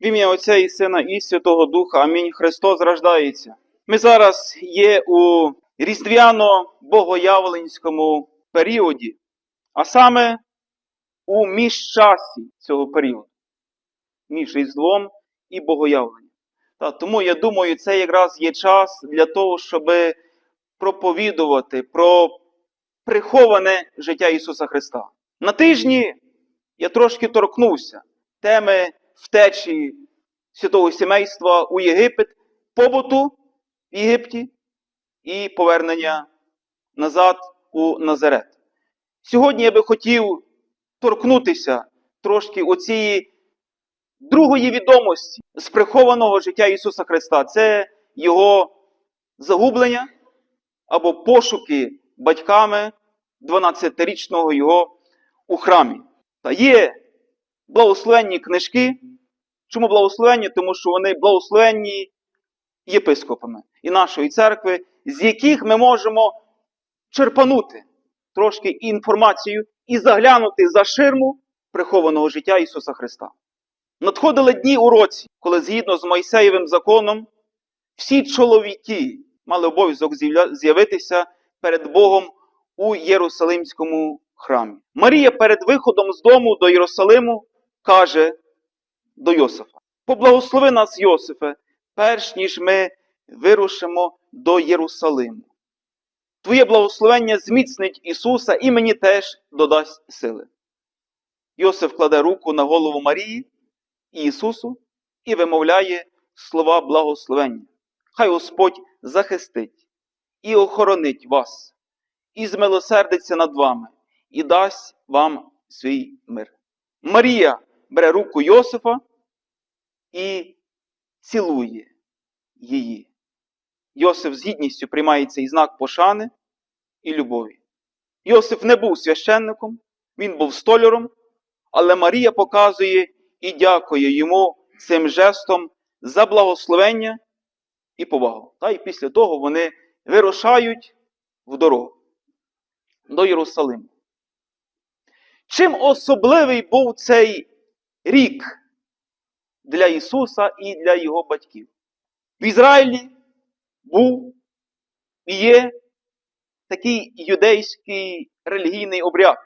В ім'я Отця і Сина і Святого Духа. Амінь. Христос рождається. Ми зараз є у різдвяно-богоявленському періоді, а саме у міжчасі цього періоду, між Різдвом і Богоявленням. Тому я думаю, це якраз є час для того, щоб проповідувати про приховане життя Ісуса Христа. На тижні я трошки торкнувся теми втечі святого сімейства у Єгипет, побуту в Єгипті і повернення назад у Назарет. Сьогодні я би хотів торкнутися трошки оцієї другої відомості з прихованого життя Ісуса Христа. Це Його загублення або пошуки батьками 12-річного Його у храмі. Та є благословенні книжки. Чому благословенні? Тому що вони благословенні єпископами і нашої церкви, з яких ми можемо черпанути трошки інформацію і заглянути за ширму прихованого життя Ісуса Христа. Надходили дні у році, коли згідно з Мойсеєвим законом всі чоловіки мали обов'язок з'явитися перед Богом у Єрусалимському храмі. Марія перед виходом з дому до Єрусалиму каже до Йосифа: Поблагослови нас, Йосифе, перш ніж ми вирушимо до Єрусалиму. Твоє благословення зміцнить Ісуса і мені теж додасть сили. Йосиф кладе руку на голову Марії і Ісусу і вимовляє слова благословення. Хай Господь захистить і охоронить вас, і змилосердиться над вами, і дасть вам свій мир. Марія бере руку Йосифа і цілує її. Йосиф з гідністю приймає цей знак пошани і любові. Йосиф не був священником, він був столяром, але Марія показує і дякує йому цим жестом за благословення і повагу. Та й після того вони вирушають в дорогу до Єрусалиму. Чим особливий був цей рік для Ісуса і для Його батьків? В Ізраїлі був і є такий юдейський релігійний обряд,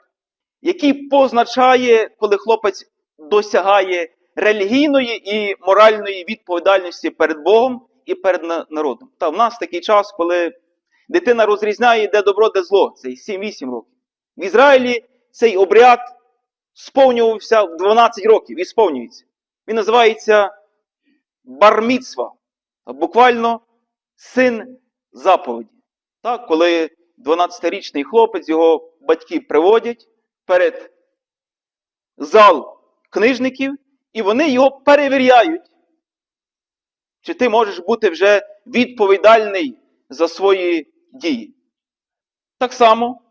який позначає, коли хлопець досягає релігійної і моральної відповідальності перед Богом і перед народом. Та в нас такий час, коли дитина розрізняє, де добро, де зло. Це 7-8 років. В Ізраїлі цей обряд сповнювався в 12 років і сповнюється. Він називається барміцва, буквально син заповіді. Так, коли 12-річний хлопець, його батьки приводять перед зал книжників, і вони його перевіряють. Чи ти можеш бути вже відповідальний за свої дії? Так само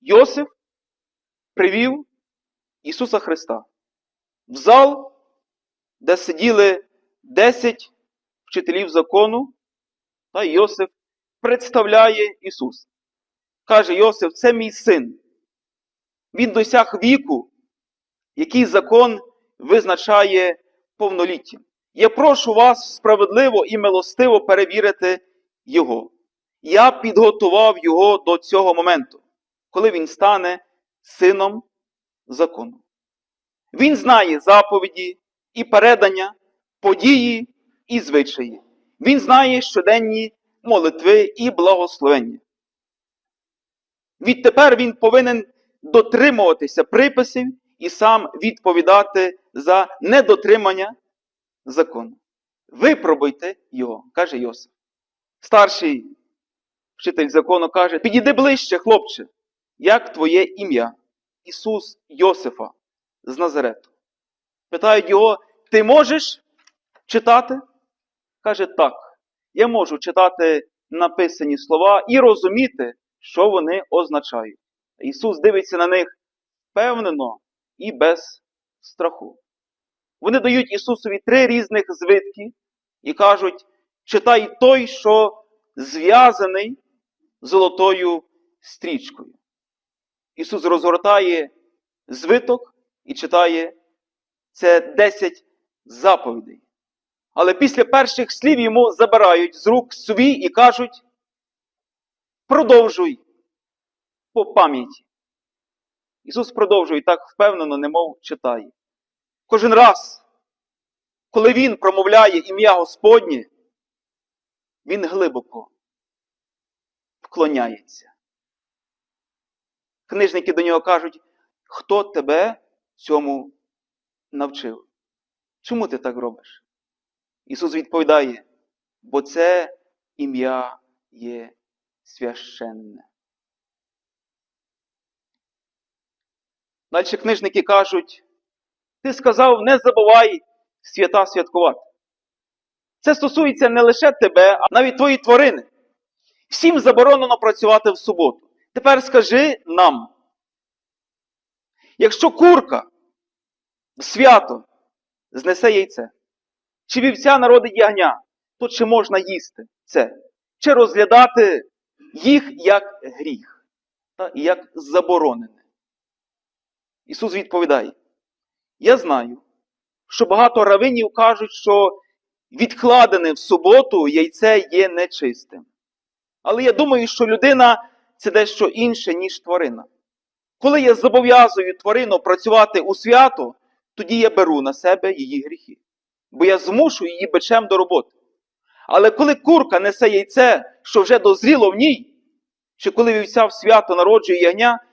Йосиф привів Ісуса Христа в зал, де сиділи 10 вчителів закону, та Йосиф представляє Ісуса. Каже Йосиф, це мій син. Він досяг віку, який закон визначає повноліттям. Я прошу вас справедливо і милостиво перевірити його. Я підготував його до цього моменту, коли він стане сином закону. Він знає заповіді і передання, події і звичаї. Він знає щоденні молитви і благословення. Відтепер він повинен дотримуватися приписів і сам відповідати за недотримання закону. Випробуйте його, каже Йосиф. Старший вчитель закону каже: підійди ближче, хлопче, як твоє ім'я? Ісус Йосифа з Назарету. Питають його: ти можеш читати? Каже, так. Я можу читати написані слова і розуміти, що вони означають. Ісус дивиться на них впевнено і без страху. Вони дають Ісусові три різних звитки і кажуть: читай той, що зв'язаний золотою стрічкою. Ісус розгортає звиток і читає це 10 заповідей. Але після перших слів йому забирають з рук свій і кажуть: продовжуй по пам'яті. Ісус продовжує так впевнено, немов читає. Кожен раз, коли Він промовляє ім'я Господнє, Він глибоко вклоняється. Книжники до нього кажуть, хто тебе цьому навчив? Чому ти так робиш? Ісус відповідає, бо це ім'я є священне. Далі книжники кажуть, ти сказав, не забувай свята святкувати. Це стосується не лише тебе, а навіть твої тварини. Всім заборонено працювати в суботу. Тепер скажи нам, якщо курка в свято знесе яйце, чи вівця народить ягня, то чи можна їсти це? Чи розглядати їх як гріх, та, як заборонене? Ісус відповідає: Я знаю, що багато равинів кажуть, що відкладене в суботу яйце є нечистим. Але я думаю, що людина це дещо інше, ніж тварина. Коли я зобов'язую тварину працювати у свято, тоді я беру на себе її гріхи, бо я змушу її бичем до роботи. Але коли курка несе яйце, що вже дозріло в ній, чи коли вівця в свято народжує ягня,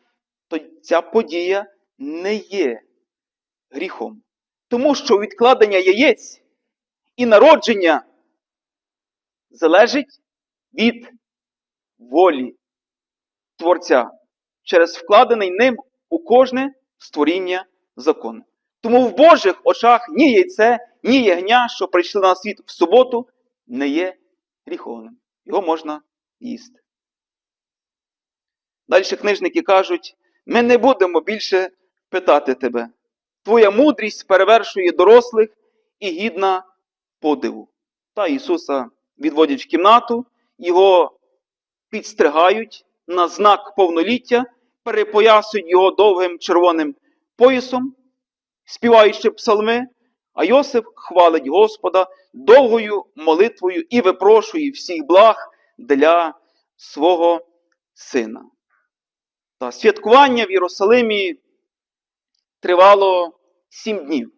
то ця подія не є гріхом. Тому що відкладення яєць і народження залежить від волі Творця через вкладений ним у кожне створіння закон. Тому в Божих очах ні яйце, ні ягня, що прийшли на світ в суботу, не є гріховним. Його можна їсти. Далі книжники кажуть: ми не будемо більше питати тебе. Твоя мудрість перевершує дорослих і гідна подиву. Та Ісуса відводять в кімнату, його підстригають на знак повноліття, перепоясують його довгим червоним поясом, співаючи псалми, а Йосип хвалить Господа довгою молитвою і випрошує всіх благ для свого сина. Та святкування в Єрусалимі тривало сім днів.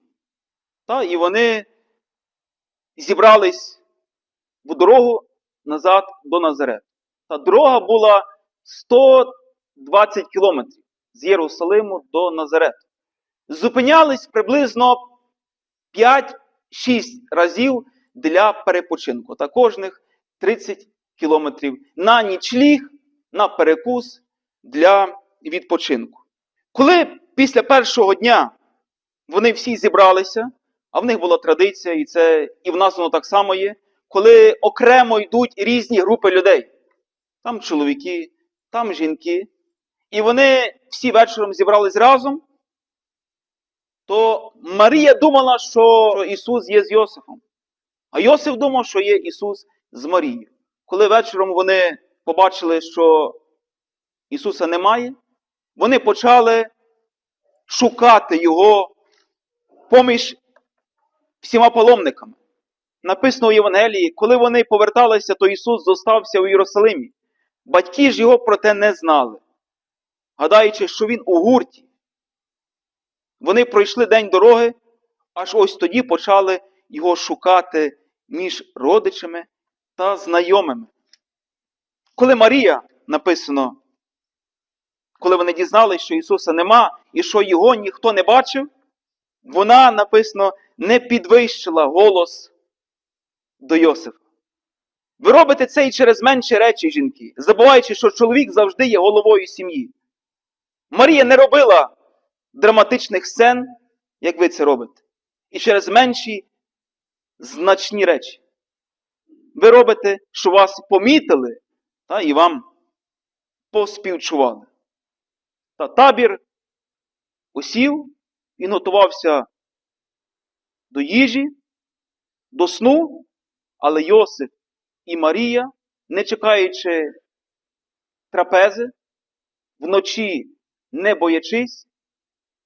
Та, І вони зібрались в дорогу назад до Назарету. Та дорога була 120 кілометрів з Єрусалиму до Назарету. Зупинялись приблизно 5-6 разів для перепочинку та кожних 30 кілометрів на нічліг, на перекус для відпочинку. Коли після першого дня вони всі зібралися, а в них була традиція, і це і в нас воно так само є, коли окремо йдуть різні групи людей. Там чоловіки, там жінки. І вони всі вечором зібрались разом, то Марія думала, що Ісус є з Йосифом. А Йосиф думав, що є Ісус з Марією. Коли вечором вони побачили, що Ісуса немає, вони почали шукати Його поміж всіма паломниками. Написано у Євангелії, коли вони поверталися, то Ісус зостався у Єрусалимі. Батьки ж його про те не знали, гадаючи, що він у гурті. Вони пройшли день дороги, аж ось тоді почали його шукати між родичами та знайомими. Коли Марія написано, коли вони дізналися, що Ісуса нема і що Його ніхто не бачив, вона написано не підвищила голос до Йосифа. Ви робите це і через менші речі жінки, забуваючи, що чоловік завжди є головою сім'ї. Марія не робила драматичних сцен, як ви це робите, і через менші значні речі. Ви робите, що вас помітили та, і вам поспівчували. Та табір усів, він готувався до їжі, до сну, але Йосип і Марія, не чекаючи трапези, вночі не боячись,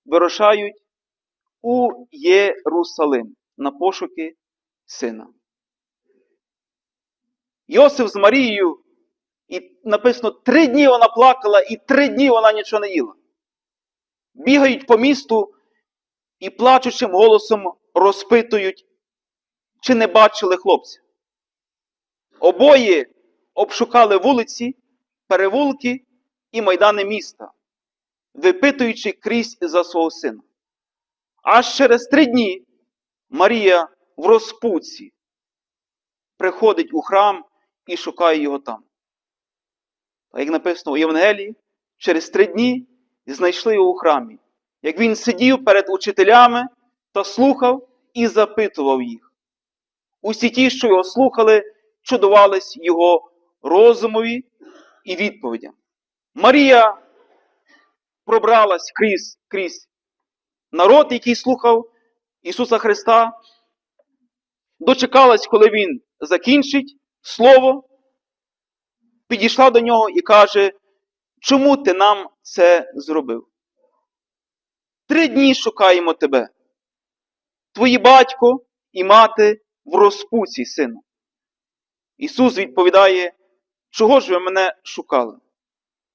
вирушають у Єрусалим. на пошуки сина. Йосиф з Марією, і написано, три дні вона плакала, і три дні вона нічого не їла. Бігають по місту і плачучим голосом розпитують, чи не бачили хлопця. Обоє обшукали вулиці, перевулки і майдани міста, випитуючи крізь за свого сина. Аж через три дні Марія в розпуці приходить у храм і шукає його там. А як написано у Євангелії, через три дні знайшли його у храмі, як він сидів перед учителями та слухав і запитував їх. Усі ті, що його слухали, чудувались його розумові і відповідям. Марія пробралась крізь, крізь народ, який слухав Ісуса Христа, дочекалась, коли Він закінчить Слово, підійшла до нього і каже, чому ти нам це зробив? Три дні шукаємо тебе. Твої батько і мати в розпуці, сину. Ісус відповідає, чого ж ви мене шукали?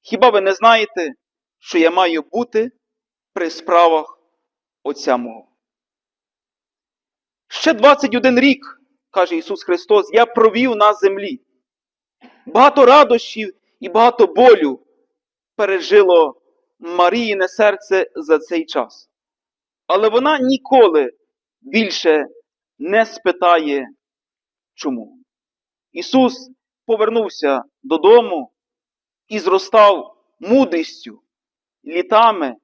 Хіба ви не знаєте, що я маю бути при справах Отця мого? Ще 21 рік, каже Ісус Христос, я провів на землі. Багато радощів і багато болю пережило Маріїне серце за цей час. Але вона ніколи більше не спитає, чому. Ісус повернувся додому і зростав мудрістю, літами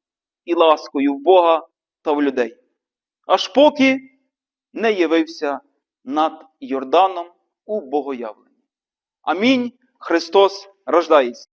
і ласкою в Бога та в людей. Аж поки не явився над Йорданом у Богоявленні. Амінь. Христос рождається.